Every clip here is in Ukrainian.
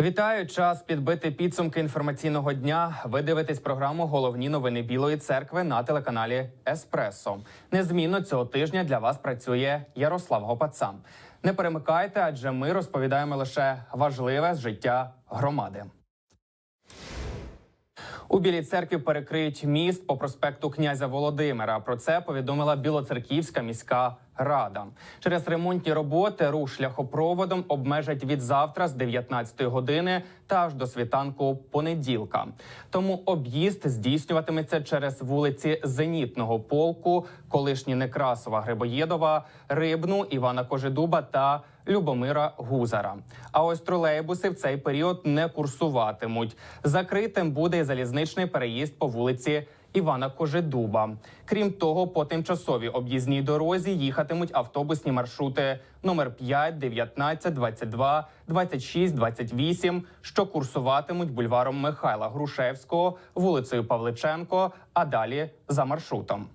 Вітаю! Час підбити підсумки інформаційного дня. Ви дивитесь програму Головні новини Білої церкви на телеканалі Еспресо. Незмінно цього тижня для вас працює Ярослав Гопацан. Не перемикайте, адже ми розповідаємо лише важливе з життя громади. У Білій церкві перекриють міст по проспекту князя Володимира. Про це повідомила Білоцерківська міська рада. Через ремонтні роботи рух шляхопроводом обмежать від завтра з 19 години та аж до світанку понеділка. Тому об'їзд здійснюватиметься через вулиці Зенітного полку, колишні Некрасова Грибоєдова, Рибну, Івана Кожедуба та Любомира Гузара. А ось тролейбуси в цей період не курсуватимуть. Закритим буде і залізничний переїзд по вулиці Івана Кожедуба. Крім того, по тимчасовій об'їзній дорозі їхатимуть автобусні маршрути номер 5, 19, 22, 26, 28, що курсуватимуть бульваром Михайла Грушевського, вулицею Павличенко, а далі за маршрутом.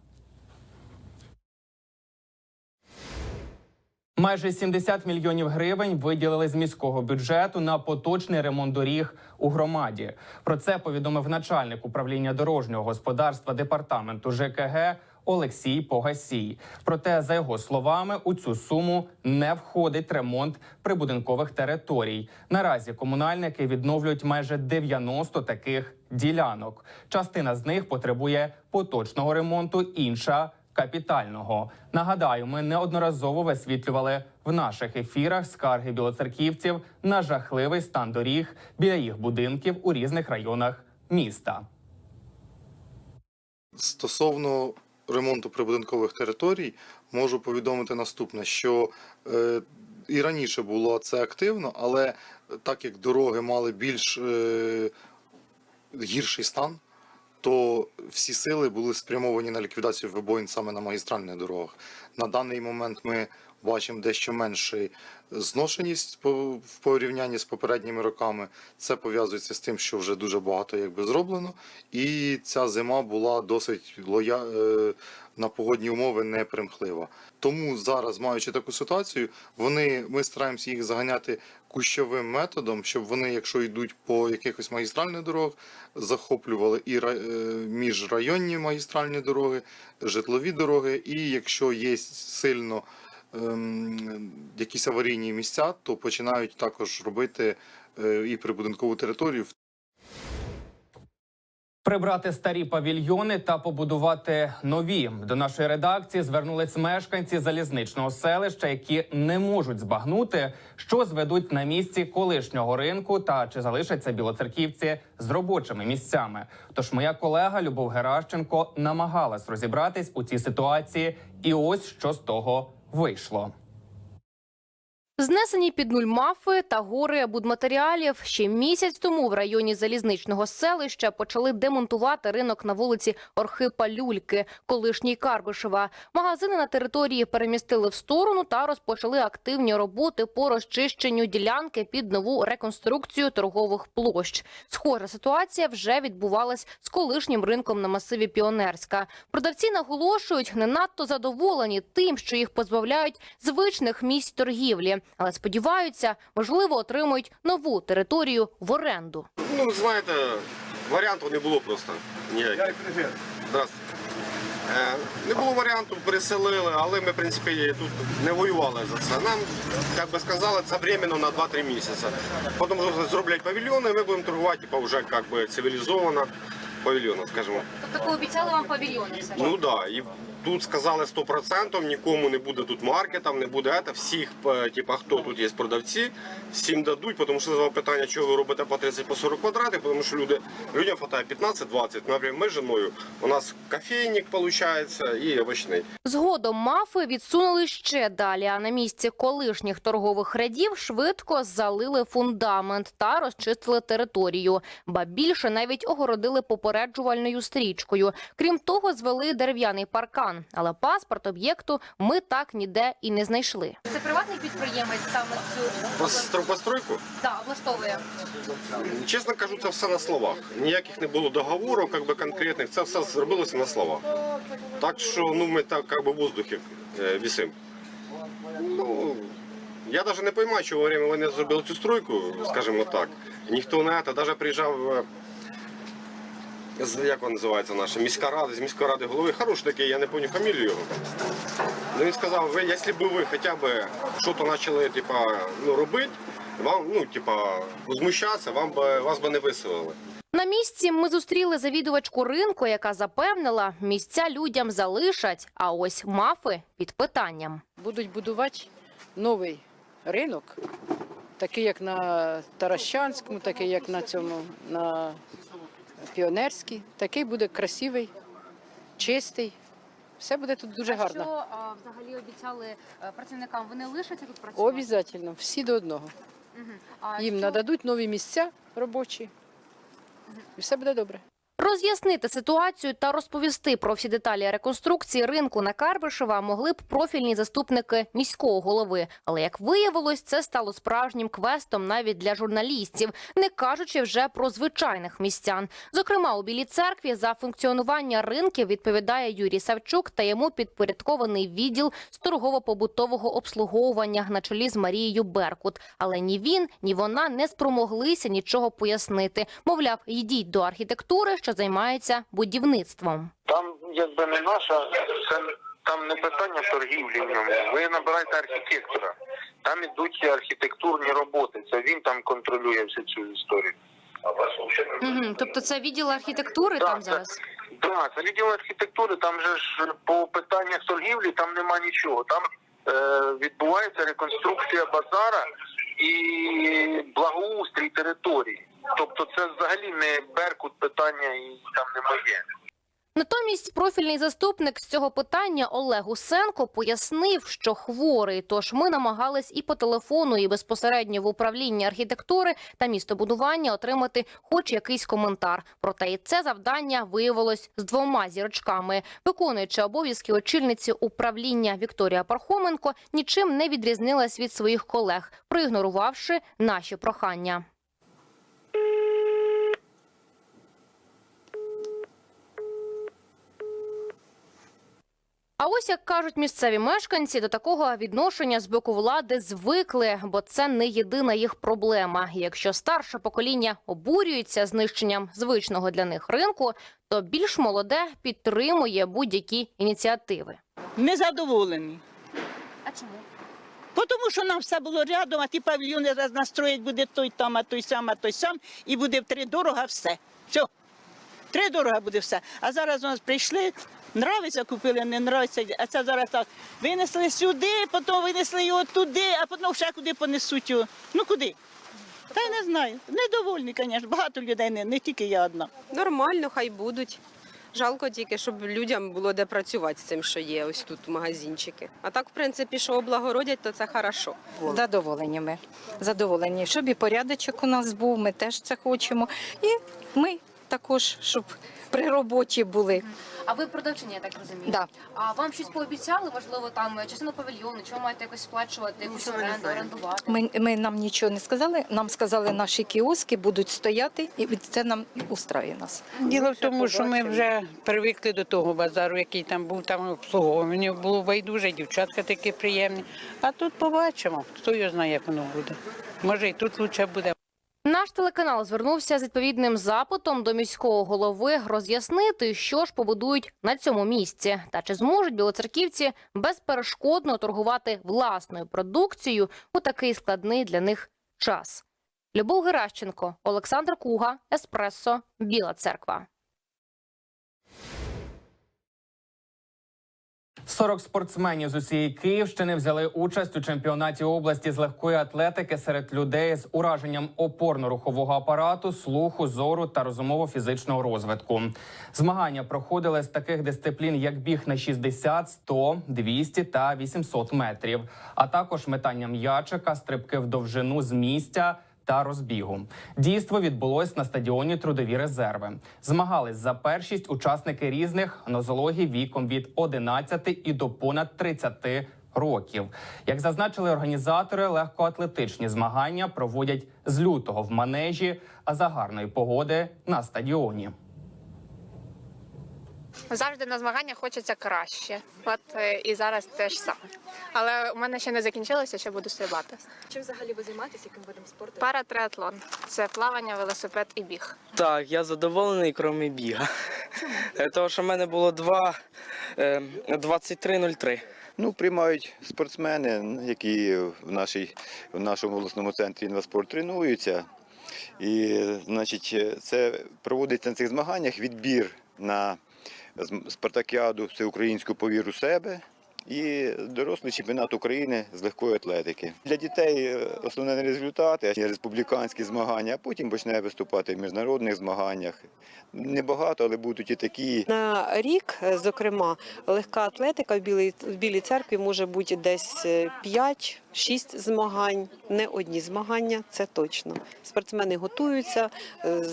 Майже 70 мільйонів гривень виділили з міського бюджету на поточний ремонт доріг у громаді. Про це повідомив начальник управління дорожнього господарства департаменту ЖКГ Олексій Погасій. Проте, за його словами, у цю суму не входить ремонт прибудинкових територій. Наразі комунальники відновлюють майже 90 таких ділянок. Частина з них потребує поточного ремонту, інша капітального. Нагадаю, ми неодноразово висвітлювали в наших ефірах скарги білоцерківців на жахливий стан доріг біля їх будинків у різних районах міста. Стосовно ремонту прибудинкових територій, можу повідомити наступне: що е, і раніше було це активно, але так як дороги мали більш е, гірший стан, то всі сили були спрямовані на ліквідацію вибоїн саме на магістральних дорогах. На даний момент ми бачимо дещо меншу зношеність в порівнянні з попередніми роками. Це пов'язується з тим, що вже дуже багато якби зроблено, і ця зима була досить лоя... е, на погодні умови непримхлива. Тому зараз, маючи таку ситуацію, вони ми стараємося їх заганяти кущовим методом, щоб вони, якщо йдуть по якихось магістральних дорогах, захоплювали і е, міжрайонні магістральні дороги, житлові дороги, і якщо є сильно якісь аварійні місця, то починають також робити е, і прибудинкову територію. Прибрати старі павільйони та побудувати нові. До нашої редакції звернулись мешканці залізничного селища, які не можуть збагнути, що зведуть на місці колишнього ринку та чи залишаться білоцерківці з робочими місцями. Тож моя колега Любов Геращенко намагалась розібратись у цій ситуації, і ось що з того вийшло. Знесені під нуль мафи та гори будматеріалів. Ще місяць тому в районі залізничного селища почали демонтувати ринок на вулиці Орхипа Люльки, колишній Карбишева. Магазини на території перемістили в сторону та розпочали активні роботи по розчищенню ділянки під нову реконструкцію торгових площ. Схожа ситуація вже відбувалась з колишнім ринком на масиві Піонерська. Продавці наголошують, не надто задоволені тим, що їх позбавляють звичних місць торгівлі, але сподіваються, можливо, отримують нову територію в оренду. Ну, знаєте, варіанту не було просто ніяких. Здравствуйте. Е, Не було варіанту, переселили, але ми, в принципі, тут не воювали за це. Нам, як би сказали, це временно на 2-3 місяці. Потім зроблять павільйони, ми будемо торгувати, типу, вже як би цивілізовано павільйоном, скажімо. Тобто пообіцяли вам павільйони все Ну так, да. Тут сказали 100%, нікому не буде тут маркетів, не буде це. Всіх, е, типа, хто тут є продавці, всім дадуть, тому що задавав питання, чого ви робите по 30 по 40 квадратів, тому що люди, людям хватає 15-20. Наприклад, ми з жіною, у нас кофейник, виходить, і овочний. Згодом мафи відсунули ще далі. А на місці колишніх торгових рядів швидко залили фундамент та розчистили територію. Ба більше навіть огородили попереджувальною стрічкою. Крім того, звели дерев'яний паркан. Але паспорт об'єкту ми так ніде і не знайшли. Це приватний підприємець саме цю Постро- Постройку, да, влаштовує. чесно кажу, це все на словах. Ніяких не було договору, як би конкретних, це все зробилося на словах. Так що ну, ми так як би в воздухі е, висимо. Ну, Я навіть не розумію, чого во время вони зробили цю стройку, скажімо так. Ніхто не це, навіть приїжджав. е, Як він називається наша міська рада, з міської ради голови, хороший такий, я не пам'ятаю фамілію його. Ну, він сказав, ви, якщо б ви хоча б щось почали типа, ну, робити, вам, ну, типа, возмущатися, вам би, вас би не виселили. На місці ми зустріли завідувачку ринку, яка запевнила, місця людям залишать, а ось мафи під питанням. будуть будувати новий ринок, такий як на Таращанському, такий як на цьому на Піонерській. Такий буде красивий, чистий. Все буде тут дуже гарно. Що а, взагалі обіцяли е, працівникам? Вони лишаться тут працювати? Обов'язково, всі до одного. Їм нададуть нові місця робочі. І все буде добре. Роз'яснити ситуацію та розповісти про всі деталі реконструкції ринку на Карбишева могли б профільні заступники міського голови. Але як виявилось, це стало справжнім квестом навіть для журналістів, не кажучи вже про звичайних містян. Зокрема, у Білій церкві за функціонування ринків відповідає Юрій Савчук та йому підпорядкований відділ з торгово-побутового обслуговування на чолі з Марією Беркут. Але ні він, ні вона не спромоглися нічого пояснити. Мовляв, йдіть до архітектури, що займається будівництвом. Там якби не наша, це там не питання торгівлі в ньому. Ви набираєте архітектора. Там ідуть архітектурні роботи. Це він там контролює всю цю історію. Угу. Тобто це відділ архітектури Так, там це- зараз? Так, це відділ архітектури. Там же ж по питаннях торгівлі там нема нічого. Там е, відбувається реконструкція базара і благоустрій території. Тобто це взагалі не беркут питання і там не моє. Натомість профільний заступник з цього питання Олег Усенко пояснив, що хворий. Тож ми намагались і по телефону, і безпосередньо в управлінні архітектури та містобудування отримати хоч якийсь коментар. Проте і це завдання виявилось з двома зірочками. Виконуючи обов'язки очільниці управління Вікторія Пархоменко нічим не відрізнилась від своїх колег, проігнорувавши наші прохання. А ось як кажуть місцеві мешканці, до такого відношення з боку влади звикли, бо це не єдина їх проблема. Якщо старше покоління обурюється знищенням звичного для них ринку, то більш молоде підтримує будь-які ініціативи. Ми задоволені. А чому? Тому що нам все було рядом, а ті павільйони раз настроїть, буде той там, а той сам, а той сам, і буде втридорога все. Все. Тридорога буде все. А зараз у нас прийшли, нравиться, купили, не нравиться. А це зараз так. Винесли сюди, потім винесли його туди, а потім ще куди понесуть його. Ну куди? Та й не знаю. Недовольні, звісно. Багато людей, не, не тільки я одна. Нормально, хай будуть. Жалко тільки, щоб людям було де працювати з цим, що є ось тут магазинчики. А так, в принципі, що облагородять, то це хорошо. Задоволені ми. Задоволені, щоб і порядочок у нас був, ми теж це хочемо. І ми також, щоб при роботі були. А ви продавчиня, я так розумію? Да. А вам щось пообіцяли, можливо, там частину павільйону, чи ви маєте якось сплачувати, якусь оренду, орендувати? Ми, ми нам нічого не сказали. Нам сказали, наші кіоски будуть стояти, і це нам устраює нас. Діло в тому, що ми вже привикли до того базару, який там був, там обслуговування було байдуже, дівчатка такі приємні. А тут побачимо, хто його знає, як воно буде. Може, і тут краще буде. Наш телеканал звернувся з відповідним запитом до міського голови роз'яснити, що ж побудують на цьому місці, та чи зможуть білоцерківці безперешкодно торгувати власною продукцією у такий складний для них час. Любов Геращенко, Олександр Куга, Еспресо, Біла Церква. 40 спортсменів з усієї Київщини взяли участь у чемпіонаті області з легкої атлетики серед людей з ураженням опорно-рухового апарату, слуху, зору та розумово-фізичного розвитку. Змагання проходили з таких дисциплін, як біг на 60, 100, 200 та 800 метрів, а також метання м'ячика, стрибки в довжину з місця. Та розбігу дійство відбулось на стадіоні Трудові резерви. Змагались за першість учасники різних нозологій віком від 11 і до понад 30 років. Як зазначили організатори, легкоатлетичні змагання проводять з лютого в манежі, а за гарної погоди на стадіоні. Завжди на змаганнях хочеться краще. От е, і зараз теж саме. Але у мене ще не закінчилося, ще буду стрибати. Чим взагалі ви займаєтесь, яким видом спорту? Паратриатлон це плавання, велосипед і біг. Так, я задоволений, крім біга. Е, Тому що в мене було два е, 23.03. Ну, приймають спортсмени, які в, нашій, в нашому обласному центрі інваспорт тренуються. І, значить, це проводиться на цих змаганнях відбір на спартакіаду всеукраїнську повір у себе і дорослий чемпіонат України з легкої атлетики. Для дітей е, основний результат є республіканські змагання, а потім почне виступати в міжнародних змаганнях. Небагато, але будуть і такі. На рік, е, зокрема, легка атлетика в Білій, в Білій церкві може бути десь 5-6 змагань, не одні змагання, це точно. Спортсмени готуються, е,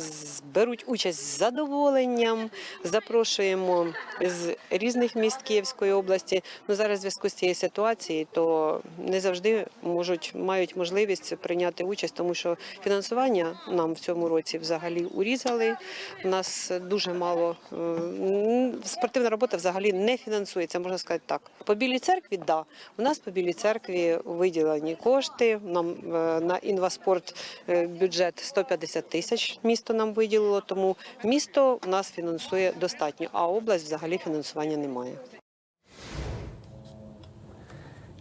беруть участь з задоволенням, запрошуємо з різних міст Київської області. Ну, зараз в зв'язку з цією ситуацією, то не завжди можуть, мають можливість прийняти участь, тому що фінансування нам в цьому році взагалі урізали. У нас дуже мало е, спортивна робота взагалі не фінансується, можна сказати так. По білій церкві, да. У нас по білій церкві виділені кошти. Нам е, на інваспорт е, бюджет 150 тисяч. Місто нам виділило, тому місто у нас фінансує достатньо, а область взагалі фінансування немає.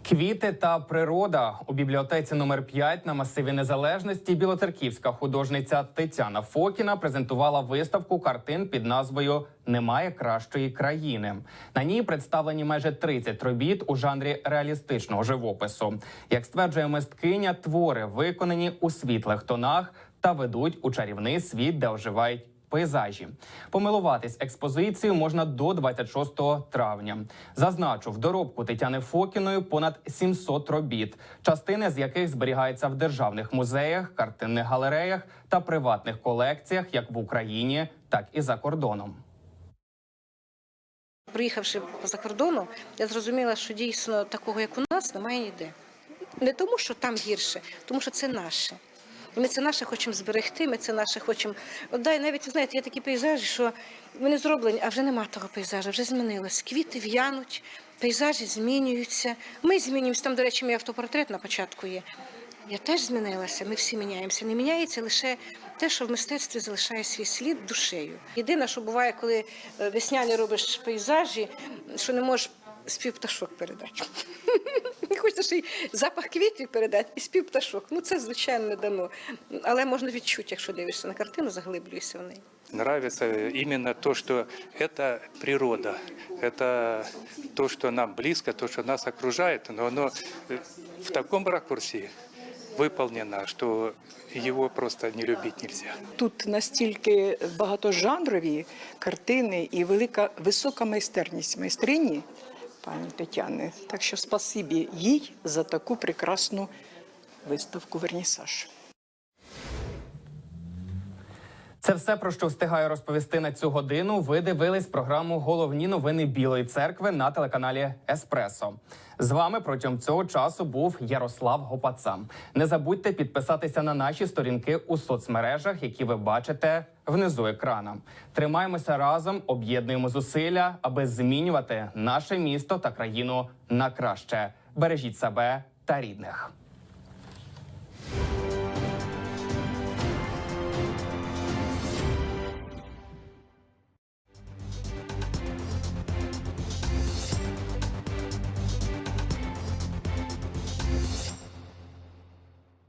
Квіти та природа у бібліотеці номер 5 на масиві незалежності білоцерківська художниця Тетяна Фокіна презентувала виставку картин під назвою Немає кращої країни. На ній представлені майже 30 робіт у жанрі реалістичного живопису. Як стверджує мисткиня, твори виконані у світлих тонах та ведуть у чарівний світ, де оживають пейзажі. Помилуватись експозицією можна до 26 травня. Зазначу, в доробку Тетяни Фокіної понад 700 робіт, частини з яких зберігаються в державних музеях, картинних галереях та приватних колекціях, як в Україні, так і за кордоном. Приїхавши за кордону, я зрозуміла, що дійсно такого, як у нас, немає ніде. Не тому, що там гірше, тому що це наше. Ми це наше хочемо зберегти, ми це наше хочемо. От дай навіть знаєте, є такі пейзажі, що вони зроблені, а вже нема того пейзажу, вже змінилось. Квіти в'януть, пейзажі змінюються. Ми змінюємося. Там, до речі, мій автопортрет на початку є. Я теж змінилася, ми всі міняємося. Не міняється лише те, що в мистецтві залишає свій слід душею. Єдине, що буває, коли е, весняні робиш пейзажі, що не можеш спів пташок передати. Хочеться ще й запах квітів передати і спів пташок. Ну це звичайно не дано. Але можна відчути, якщо дивишся на картину, заглиблюєшся в неї. Нравится именно то, что это природа, это то, что нам близко, то, что нас окружает, но оно э, в таком ракурсе выполнено, что его просто не любить нельзя. Тут настільки багатожанрові картини і велика висока майстерність майстрині пані Тетяни. Так що спасибі їй за таку прекрасну виставку Вернісаж. Це все про що встигаю розповісти на цю годину. Ви дивились програму Головні новини Білої церкви на телеканалі Еспресо. З вами протягом цього часу був Ярослав Гопаца. Не забудьте підписатися на наші сторінки у соцмережах, які ви бачите внизу екрана. Тримаємося разом, об'єднуємо зусилля, аби змінювати наше місто та країну на краще. Бережіть себе та рідних.